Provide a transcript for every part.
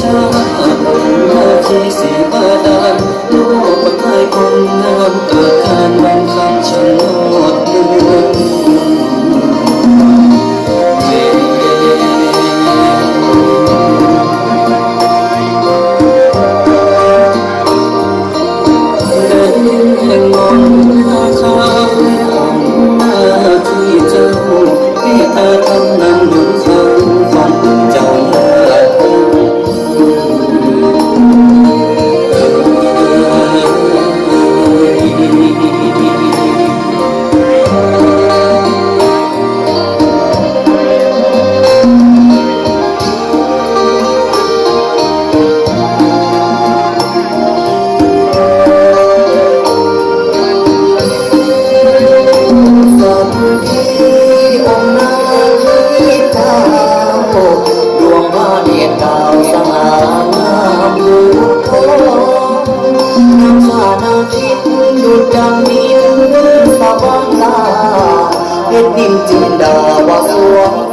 ชาติที่สิบาดาล จีนดาวาสวง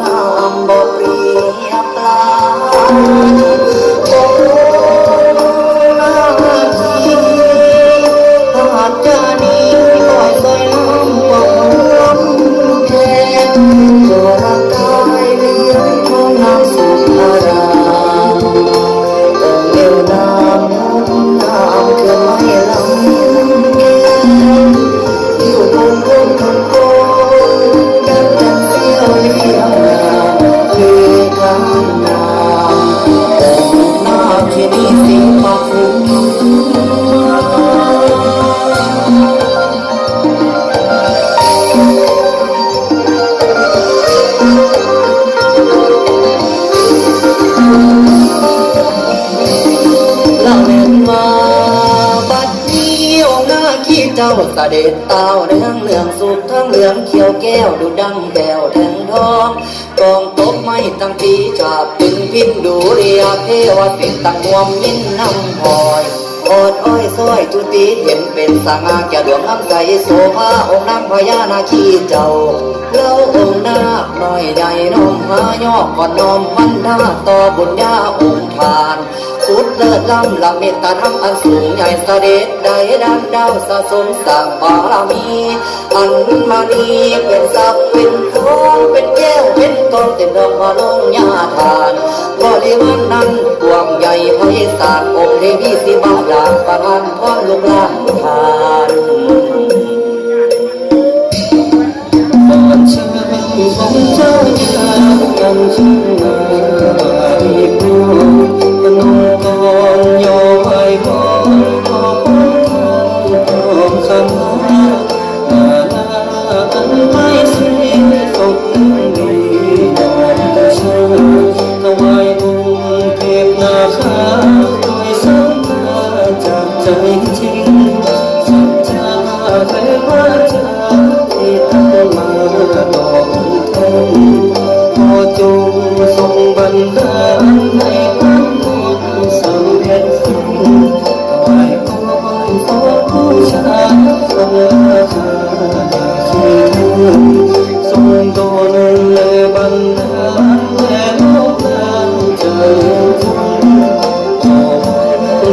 สเสด็จเต้าแดงเหลืองสุกทั้งเหลืองเขียวแก้วดูดังแบวแดงทองกองตบไม่ตั้งปีจับเป็นพินดูเรียเทวสิตั้งรวมมินน้ำหอย อดอ้อยส้อยจุติเห็นเป็นสาง่าแก่ดวงน้ำใจโซภาองค์น้ำพญานาคีเจ้าเล่าองค์นาคน้อยใหญ่น้อมหายอกก่อนน้อมมันหน้าต่อบุญญาองค์ทานสุดเลิศล้ำละเมตตาธรรมอันสูงใหญ่เสด็จได้ดังดาวสะสมสร้างบารมีอันมานีเป็นศักดิ์เป็นทองางความลงลา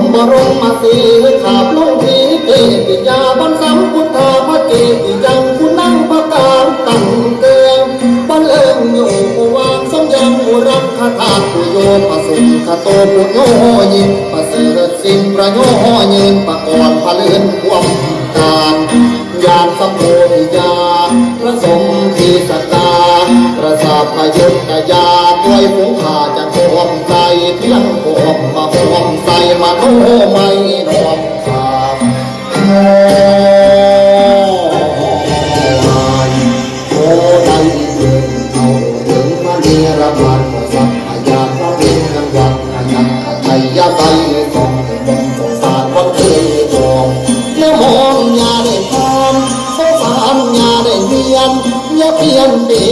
มบรมมาสีขาบลงทีเกติยาบันสัมพุทธาพระเกติยังคุณนั่งประกาศตั้งเตืองบันเลิงอยู่วางสมยังมุรังคาถาปุโยปสุงคโตปุโยยินประเสริฐสิ่งประโยยืนประกอบพะเลือนความการยานสัม ย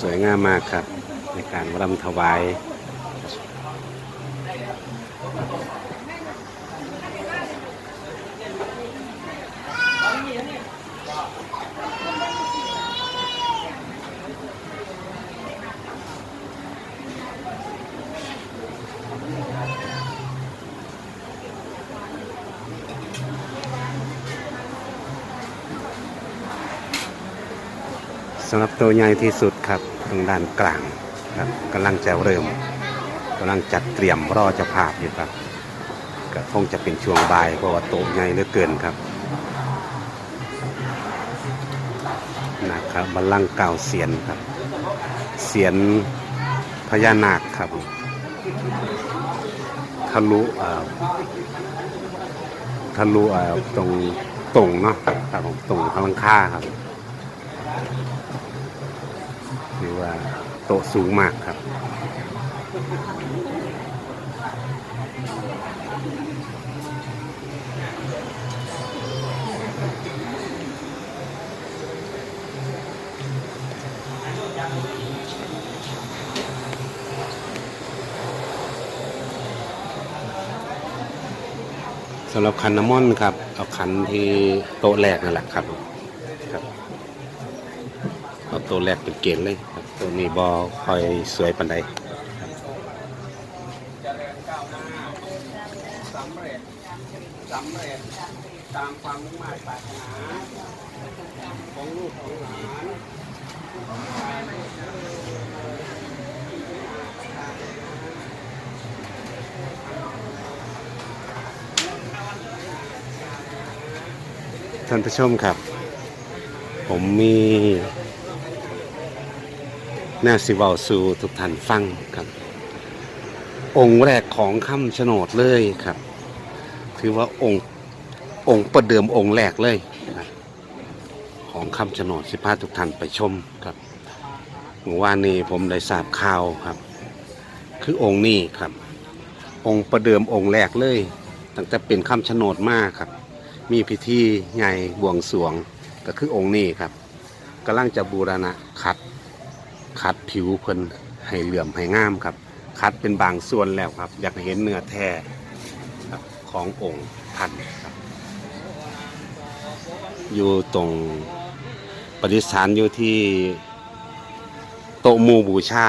สวยงามมากครับ ในการรำถวาย สำหรับตัวใหญ่ที่สุดครับตรงด้านกลางครับกำลังจะเริ่มกำลังจัดเตรียมรอจะภาพอยู่ครับก็คงจะเป็นช่วงบ่ายเพราะว่าโต๊ะใหญ่เหลือเกินครับนะครับบัลลังก์เก่าเสียนครับ เสียนพญานาคครับทะลุเออทะลุเออตรงตรงเนาะครับผมตรงพลังค่าครับ ถือว่าโต๊ะสูงมากครับ สำหรับคันน้ำมอนต์ครับ เอาคันที่โต๊ะแรกนั่นแหละครับ ตัวแรกเป็นเกณฑ์เลยครับตัวนี้บอคอยสวยปันใดท่านผู้ชมครับ ผมมี หน้าสิเวาสู่ทุกท่านฟังครับ องค์แรกของคำชะโนดเลยครับ ถือว่าองค์องค์ประเดิมองค์แรกเลยของคำชะโนดสิพาทุกท่านไปชมครับเมื่านี้ผมได้ทราบข่าวครับ คือองค์นี้ครับ องค์ประเดิมองค์แรกเลย ตั้งแต่เป็นคำชะโนดมากครับ มีพิธีใหญ่บวงสรวงก็คือองค์นี้ครับกำลังจะบูรณะขัด คัดผิวเพิ่นให้เหลื่อมให้งามครับ คัดเป็นบางส่วนแล้วครับ อยากเห็นเนื้อแท้ขององค์ท่านครับ อยู่ตรงประดิษฐานอยู่ที่โตมูบูชา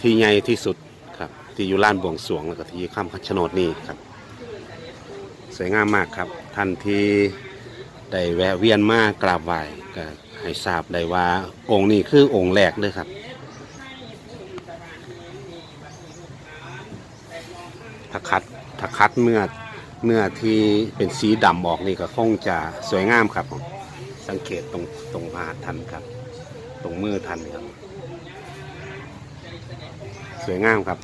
ที่ใหญ่ที่สุดครับที่อยู่ลานบวงสวงแล้วก็ที่ข้ามคันชนดนี่ครับ สวยงามมากครับท่านที่ได้แวะเวียนมากราบไหว้ก็ ให้ทราบได้ว่าองค์นี้คือองค์แรกเลยครับถ้าคัดถ้าคัดเนื้อเนื้อที่เป็นสีดำออกนี่ก็คงจะสวยงามครับผมสังเกตตรงตรงพาทันครับ ตรงมือทันครับ สวยงามครับ